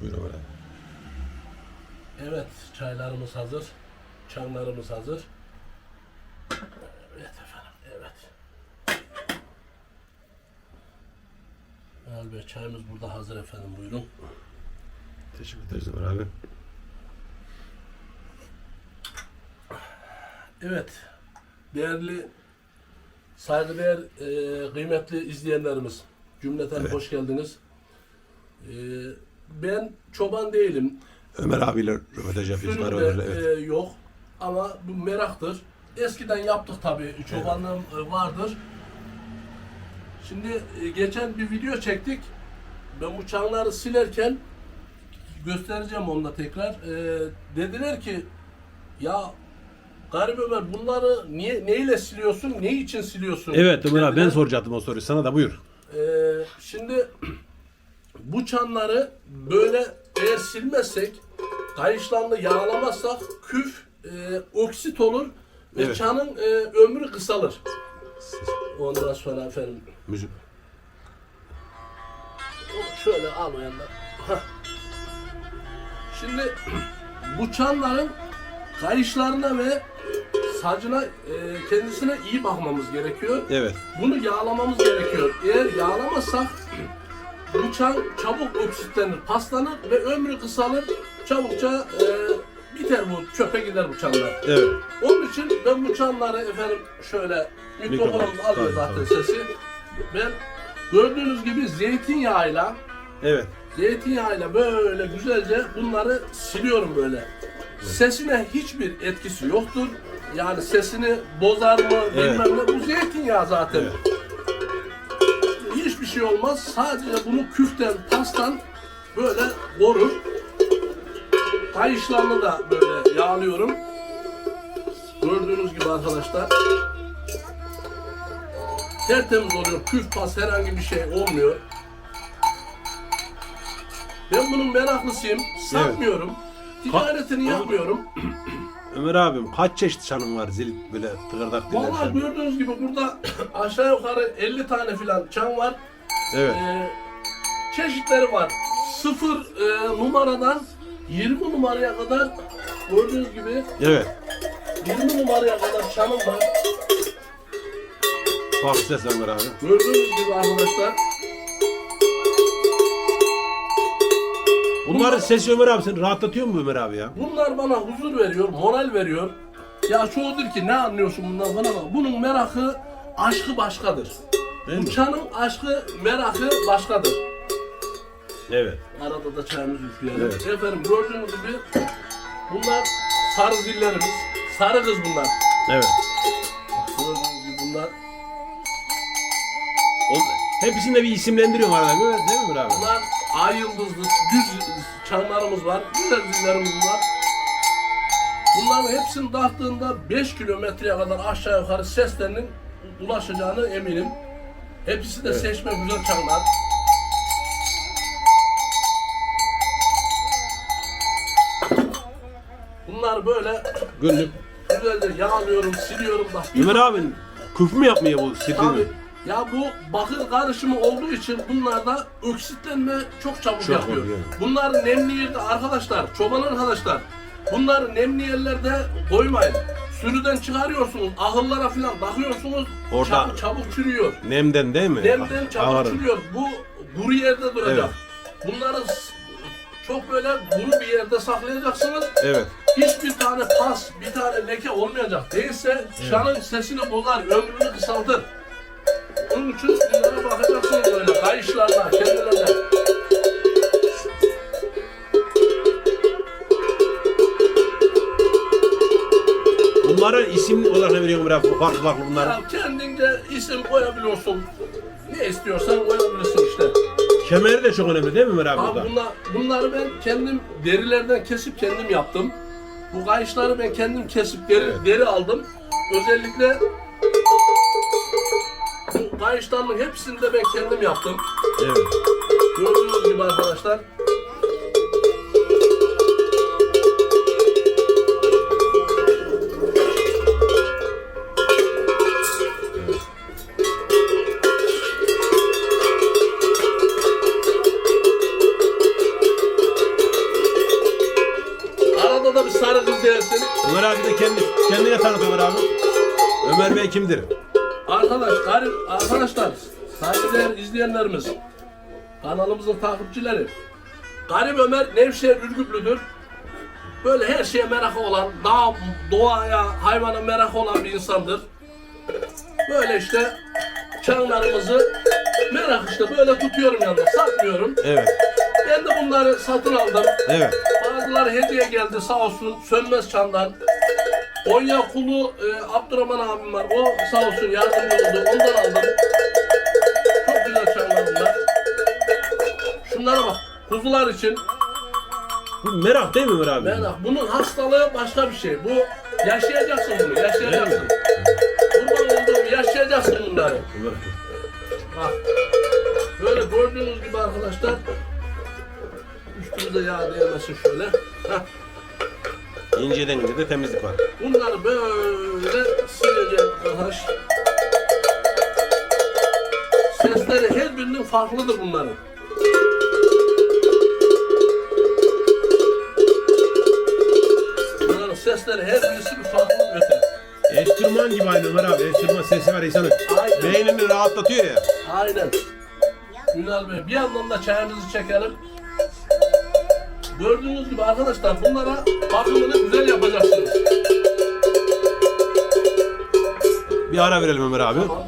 Buyur abi. Evet, çaylarımız hazır. Çanlarımız hazır. Evet efendim, evet. Meral Bey, çayımız burada hazır efendim, buyurun. Teşekkür ederiz Ömer abi. Evet, değerli, saygıdeğer, e, kıymetli izleyenlerimiz, cümleten Evet. hoş geldiniz. E, ben çoban değilim, Ömer abiyle röportaj yapıyoruz. Sürüm de evet. e, yok ama bu meraktır. Eskiden yaptık tabii, çobanlığım e, vardır. Şimdi e, geçen bir video çektik. Ben bu çanları silerken göstereceğim onunla tekrar. E, dediler ki ya Garip Ömer bunları niye neyle siliyorsun? Ne için siliyorsun? Evet Ömer abi ben soracaktım o soruyu. Sana da buyur. Ee, şimdi bu çanları böyle eğer silmezsek, kayışlarla yağlamazsak küf e, oksit olur ve Evet. çanın e, ömrü kısalır. Ondan sonra efendim Müzik. şöyle al o yandan. Hah. Şimdi bu çanların kayışlarına ve sacına e, kendisine iyi bakmamız gerekiyor. Evet. Bunu yağlamamız gerekiyor. Eğer yağlamazsak bu çabuk oksitlenir, paslanır ve ömrü kısalır. Çabukça e, biter bu, çöpe gider bu çanlar. Evet. Onun için ben bu çanları efendim şöyle mikrofonumuz Mikrofon, alıyor zaten tabii. sesi. Ben gördüğünüz gibi zeytinyağıyla Evet. zeytinyağıyla böyle güzelce bunları siliyorum böyle. Sesine hiçbir etkisi yoktur. Yani sesini bozar mı Evet. bilmem ne. Bu zeytinyağı zaten. Evet. Hiçbir şey olmaz. Sadece bunu küften, pastan böyle korur. Kayışlarını da böyle yağlıyorum. Gördüğünüz gibi arkadaşlar. Tertemiz oluyor. Küf pas herhangi bir şey olmuyor. Ben bunun meraklısıyım. Satmıyorum. Ticaretini yapmıyorum. Ömer abim kaç çeşit çanın var zil böyle tıkırdak dinler Vallahi gördüğünüz gibi burada aşağı yukarı 50 tane filan çan var. Evet. Ee, çeşitleri var. Sıfır e, numaradan 20 numaraya kadar gördüğünüz gibi Evet. 20 numaraya kadar çanım var. Bak ses Ömer abi. Gördüğünüz gibi arkadaşlar. Bunların sesi Ömer abi seni rahatlatıyor mu Ömer abi ya? Bunlar bana huzur veriyor, moral veriyor. Ya çoğu der ki ne anlıyorsun bundan bana bak. Bunun merakı, aşkı başkadır. Değil mi? Aşkı, merakı başkadır. Evet. Arada da çayımızı üfleyelim. Evet. Efendim gördüğünüz gibi bunlar sarı zillerimiz. Sarı kız bunlar. Evet. Gördüğünüz gibi bunlar. O, hepsini de bir isimlendiriyorum arada değil mi değil mi Ömer abi? Bunlar ay yıldızlı düz çanlarımız var. Güzel zillerimiz var. Bunların hepsini taktığında 5 kilometreye kadar aşağı yukarı seslerinin ulaşacağını eminim. Hepsi de Evet. seçme güzel çanlar. Bunlar böyle Günlük. güzelce yağlıyorum, siliyorum. Bir Ömer abi küf mü yapmıyor bu sildiğini? Ya bu bakır karışımı olduğu için bunlarda oksitlenme çok çabuk Çok yapıyor. oluyor. Bunlar nemli yerde arkadaşlar, çoban arkadaşlar. Bunları nemli yerlerde koymayın. Sürüden çıkarıyorsunuz, ahıllara falan takıyorsunuz. Orada- çabuk, çabuk çürüyor. Nemden değil mi? Nemden çabuk Ağırın. çürüyor. Bu kuru yerde duracak. Bunları s- çok böyle kuru bir yerde saklayacaksınız. Evet. Hiçbir tane pas, bir tane leke olmayacak. Değilse şanın sesini bozar, ömrünü kısaltır. Onun için bunlara bakacaksınız böyle kayışlarına, kendilerine. Bunları isim olarak ne veriyorsun abi? Farklı farklı bunlar. Ya kendince isim koyabiliyorsun. Ne istiyorsan koyabilirsin işte. Kemeri de çok önemli değil mi Ömer abi? Abi burada? bunlar, bunları ben kendim derilerden kesip kendim yaptım. Bu kayışları ben kendim kesip deri, Evet. deri aldım. Özellikle kayışlarının hepsini de ben kendim yaptım. Evet. Gördüğünüz gibi arkadaşlar. Arada da bir sarı kız dersin. Ömer abi de kendi, kendine tanıt Ömer abi. Ömer Bey kimdir? Arkadaş, garip arkadaşlar, saygıdeğer izleyenlerimiz, kanalımızın takipçileri. Garip Ömer Nevşehir Ürgüplüdür. Böyle her şeye merakı olan, daha doğaya, hayvana merakı olan bir insandır. Böyle işte çanlarımızı merak işte böyle tutuyorum yanında, satmıyorum. Evet. Ben de bunları satın aldım. Evet. Bazıları hediye geldi sağ olsun sönmez çandan. Konya Kulu e, Abdurrahman abim var. O sağ olsun yardımcı oldu. Ondan aldım. Çok güzel çanlar bunlar. Şunlara bak. Kuzular için. Bu merak değil mi Ömer abi? Ben bunun hastalığı başka bir şey. Bu yaşayacaksın bunu. Yaşayacaksın. Kurban olduğum yaşayacaksın bunları. Bak. Böyle gördüğünüz gibi arkadaşlar. Üstümüze yağ değmesin şöyle. Heh. İnceden ince de temizlik var. Bunları böyle sileceğim arkadaş. Sesleri her birinin farklıdır bunların. Bunların sesleri her birisi bir farklı öte. Enstrüman gibi aynı Ömer abi. Enstrüman sesi var insanın. Aynen. Beynini rahatlatıyor ya. Aynen. Ünal Bey bir yandan da çayımızı çekelim. Gördüğünüz gibi arkadaşlar bunlara bakımını güzel yapacaksınız. Bir ara verelim Ömer abi. Tamam